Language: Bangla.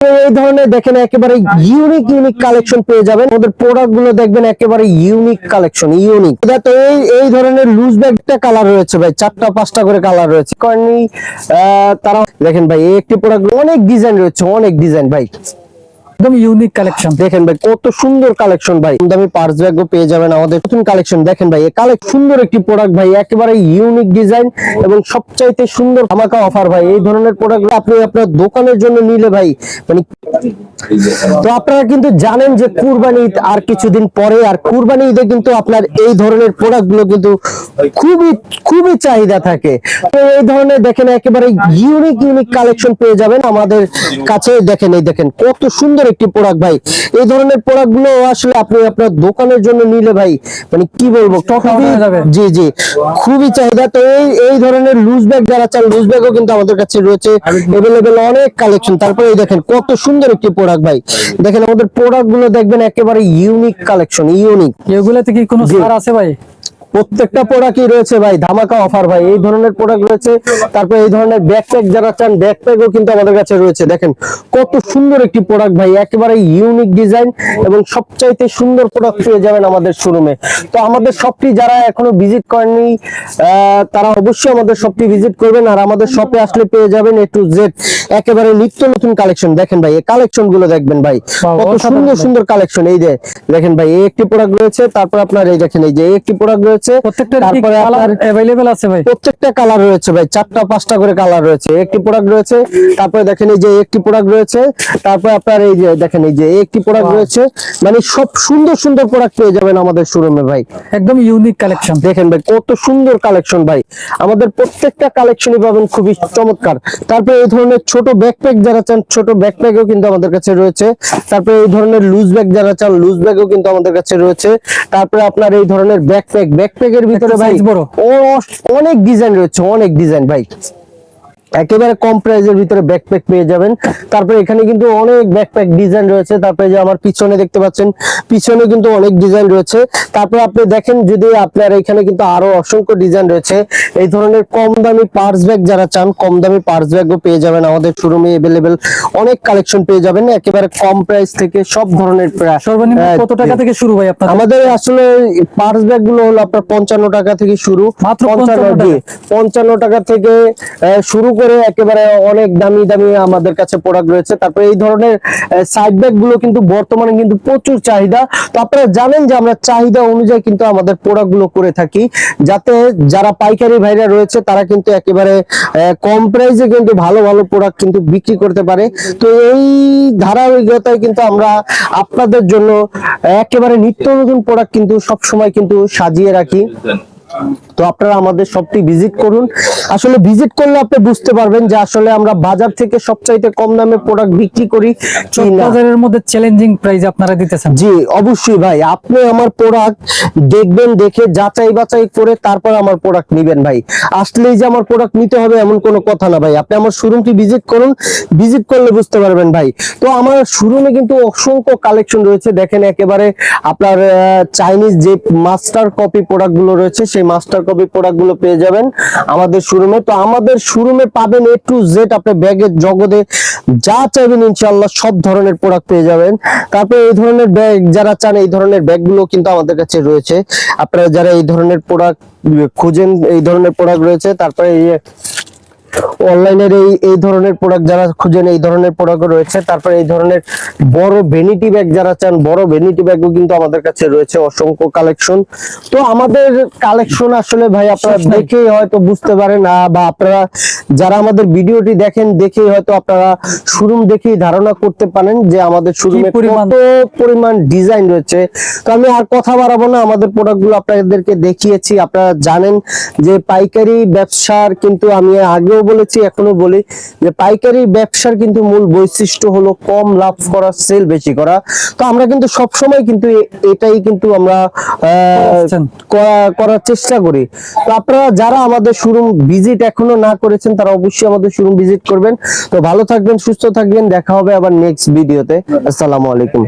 এই ধরনের দেখেন একেবারে ইউনিক ইউনিক কালেকশন পেয়ে যাবেন। ওদের প্রোডাক্টগুলো দেখবেন একেবারে ইউনিক কালেকশন ইউনিক তো এই এই ধরনের লুজ ব্যাগটা কালার রয়েছে ভাই, চারটা, পাঁচটা করে কালার রয়েছে। কারণ তারা দেখেন ভাই একটি প্রোডাক্ট অনেক ডিজাইন রয়েছে, অনেক ডিজাইন ভাই। একদম ইউনিক কালেকশন দেখেন ভাই, কত সুন্দর কালেকশন ভাই। দামি পার্স ব্যাগও পেয়ে যাবেন আমাদের। নতুন কালেকশন দেখেন ভাই, এই কালেকশন সুন্দর একটি প্রোডাক্ট ভাই, একেবারে ইউনিক ডিজাইন এবং সবচাইতে সুন্দর ধামাকা অফার ভাই। এই ধরনের প্রোডাক্ট আপনি আপনার দোকানের জন্য নিলে ভাই মানে তো আপনারা কিন্তু জানেন যে কুরবানি ঈদ আর কিছুদিন পরে, আর কুরবানি ঈদে কিন্তু আপনার এই ধরনের প্রোডাক্টগুলো কিন্তু খুবই খুবই চাহিদা থাকে। তো এই ধরনের দেখেন, একেবারে ইউনিক ইউনিক কালেকশন পেয়ে যাবেন আমাদের কাছে। দেখেন, এই দেখেন, কত সুন্দর একটি প্রোডাক্ট ভাই। এই ধরনের প্রোডাক্টগুলো আসলে আপনি আপনার দোকানের জন্য নিলে ভাই মানে কি বলব জি জি। খুবই চাহিদা। তো এই এই ধরনের লুজ ব্যাগ যারা চান লুজ ব্যাগও কিন্তু আমাদের কাছে রয়েছে। এভেলেবেল অনেক কালেকশন তারপরে এই দেখেন কত সুন্দর একটি প্রোডাক্ট ভাই। দেখেন আমাদের প্রোডাক্টগুলো দেখবেন একেবারে ইউনিক কালেকশন ইউনিক এগুলাতে কি কোনো। ছাড় আছে ভাই? প্রত্যেকটা প্রোডাক্টই রয়েছে ভাই ধামাকা অফার ভাই। এই ধরনের প্রোডাক্ট রয়েছে তারপর এই ধরনের ব্যাকপ্যাক যারা চান ব্যাকপ্যাকও কিন্তু আমাদের কাছে রয়েছে। দেখেন কত সুন্দর একটি প্রোডাক্ট ভাই একেবারে ইউনিক ডিজাইন এবং সবচাইতে সুন্দর প্রোডাক্ট পেয়ে যাবেন আমাদের শোরুমে তো আমাদের শপটি যারা এখনও ভিজিট করেননি তারা অবশ্যই আমাদের শপটি ভিজিট করবেন আর আমাদের শপে আসলে পেয়ে যাবেন এ টু জেড একেবারে নিত্য নতুন কালেকশন দেখেন ভাই এই কালেকশনগুলো দেখবেন ভাই কত সুন্দর সুন্দর কালেকশন এই যে দেখেন ভাই এই একটি প্রোডাক্ট রয়েছে তারপর আপনার এই দেখেন এই যে এই একটি প্রোডাক্ট রয়েছে প্রত্যেকটা তারপরে কালার আপনার অ্যাভেলেবেল আছে ভাই? প্রত্যেকটা কালার রয়েছে ভাই চারটা পাঁচটা করে কালার রয়েছে। একটি প্রোডাক্ট রয়েছে তারপরে দেখেন এই যে একটি প্রোডাক্ট রয়েছে তারপরে আপনার এই যে দেখেন এই যে একটি প্রোডাক্ট রয়েছে। মানে সব সুন্দর সুন্দর প্রোডাক্ট পেয়ে যাবেন আমাদের শোরুমে ভাই। একদম ইউনিক কালেকশন দেখেন ভাই কত সুন্দর কালেকশন ভাই। আমাদের প্রত্যেকটা কালেকশনই পাবেন খুবই চমৎকার। তারপরে এই ধরনের ছোট ব্যাকপ্যাক যারা চান ছোট ব্যাকপ্যাকও কিন্তু আমাদের কাছে রয়েছে। তারপরে এই ধরনের লুজ ব্যাগ যারা চান লুজ ব্যাগও কিন্তু আমাদের কাছে রয়েছে। তারপরে আপনার এই ধরনের ব্যাকপ্যাক ব্যাকপ্যাকের ভিতরে ভাই বড়। ও অনেক ডিজাইন রয়েছে অনেক ডিজাইন ভাই একেবারে কম প্রাইজের ভিতরে ব্যাকপ্যাক পেয়ে যাবেন। তারপরে এখানে কিন্তু অনেক ব্যাকপ্যাক ডিজাইন রয়েছে। তারপরে যে আমার পিছনে দেখতে পাচ্ছেন পিছনে কিন্তু অনেক ডিজাইন রয়েছে। তারপরে আপনি দেখেন যদি আপনার এখানে কিন্তু আরও অসংখ্য ডিজাইন রয়েছে এই ধরনের কম দামি পার্স ব্যাগ যারা চান কম দামি পার্স ব্যাগও পেয়ে যাবেন আমাদের শোরুমে এভেলেবেল অনেক কালেকশন পেয়ে যাবেন একেবারে কম প্রাইস থেকে সব ধরনের সর্বনিম্ন কত টাকা থেকে শুরু হয় আপনার আমাদের আসলে পার্স ব্যাগগুলো হলো আপনার পঞ্চান্ন টাকা থেকে শুরু। মাত্র 55 পঞ্চান্ন টাকা। থেকে শুরু করে একেবারে অনেক দামি দামি আমাদের কাছে প্রোডাক্ট রয়েছে। তারপরে এই ধরনের সাইড ব্যাগগুলো কিন্তু বর্তমানে কিন্তু প্রচুর চাহিদা। তো আপনারা জানেন যে আমরা চাহিদা অনুযায়ী কিন্তু আমাদের প্রোডাক্টগুলো করে থাকি। যাতে যারা পাইকারি ভাইরা রয়েছে, তারা কিন্তু একেবারে কম প্রাইসে কিন্তু ভালো ভালো প্রোডাক্ট কিন্তু বিক্রি করতে পারে। তো এই ধারাবাহিকতায় কিন্তু আমরা আপনাদের জন্য একেবারে নিত্য নতুন প্রোডাক্ট কিন্তু সব সময় কিন্তু সাজিয়ে রাখি। তো আপনারা আমাদের শপটি ভিজিট করুন। আসলে ভিজিট করলে আপনি বুঝতে পারবেন যে আসলে আমরা বাজার থেকে সবচাইতে কম দামে প্রোডাক্ট বিক্রি করি বাজারের মধ্যে চ্যালেঞ্জিং প্রাইস আপনারা দিতেছেন। জি অবশ্যই ভাই। আপনি আমার প্রোডাক্ট দেখবেন দেখে যাচাই বাছাই করে তারপর আমার প্রোডাক্ট নেবেন ভাই। আসলেই যে আমার প্রোডাক্ট নিতে হবে এমন কোনো কথা না ভাই। আপনি আমার শোরুমটি ভিজিট করুন ভিজিট করলে বুঝতে পারবেন ভাই। তো আমার শোরুমে কিন্তু অসংখ্য কালেকশন রয়েছে। দেখেন একেবারে আপনার চাইনিজ যে মাস্টার কপি প্রোডাক্টগুলো রয়েছে সেই মাস্টার কপি প্রোডাক্টগুলো পেয়ে যাবেন। আমাদের শোরুমে তো আমাদের শোরুমে পাবেন এ টু জেড আপনি ব্যাগের জগতে যা চাইবেন ইনশাল্লাহ সব ধরনের প্রোডাক্ট পেয়ে যাবেন। তারপরে এই ধরনের ব্যাগ যারা চান, এই ধরনের ব্যাগগুলো কিন্তু আমাদের কাছে রয়েছে। আপনারা যারা এই ধরনের প্রোডাক্ট খুঁজেন, এই ধরনের প্রোডাক্ট রয়েছে, তারপরে অনলাইনের এই এই ধরনের প্রোডাক্ট যারা খুঁজেন এই ধরনের প্রোডাক্ট রয়েছে। তারপরে এই ধরনের বড় ভ্যানিটি ব্যাগ যারা চান বড় ভ্যানিটি ব্যাগও কিন্তু আমাদের কাছে রয়েছে অসংখ্য কালেকশন তো আমাদের কালেকশন আসলে ভাই আপনারা দেখেই হয়তো বুঝতে পারেন বা আপনারা যারা আমাদের ভিডিওটি দেখেন দেখেই হয়তো আপনারা শোরুম দেখেই ধারণা করতে পারেন যে আমাদের শোরুমে কত পরিমাণ? ডিজাইন রয়েছে। তো আমি আর কথা বাড়াবো না আমাদের প্রোডাক্টগুলো আপনাদেরকে দেখিয়েছি। আপনারা জানেন যে পাইকারি ব্যবসার কিন্তু আমি আগেও বলেছি এখনও বলি যে পাইকারি ব্যবসার কিন্তু মূল বৈশিষ্ট্য হলো কম লাভ করা সেল বেশি করা। তো আমরা কিন্তু সব সময় কিন্তু এটাই কিন্তু আমরা করার চেষ্টা করি। তো আপনারা যারা আমাদের শোরুম ভিজিট এখনও না করেছেন তারা অবশ্যই আমাদের শোরুম ভিজিট করবেন। তো ভালো থাকবেন সুস্থ থাকবেন দেখা হবে আবার নেক্সট ভিডিওতে আসসালামু আলাইকুম।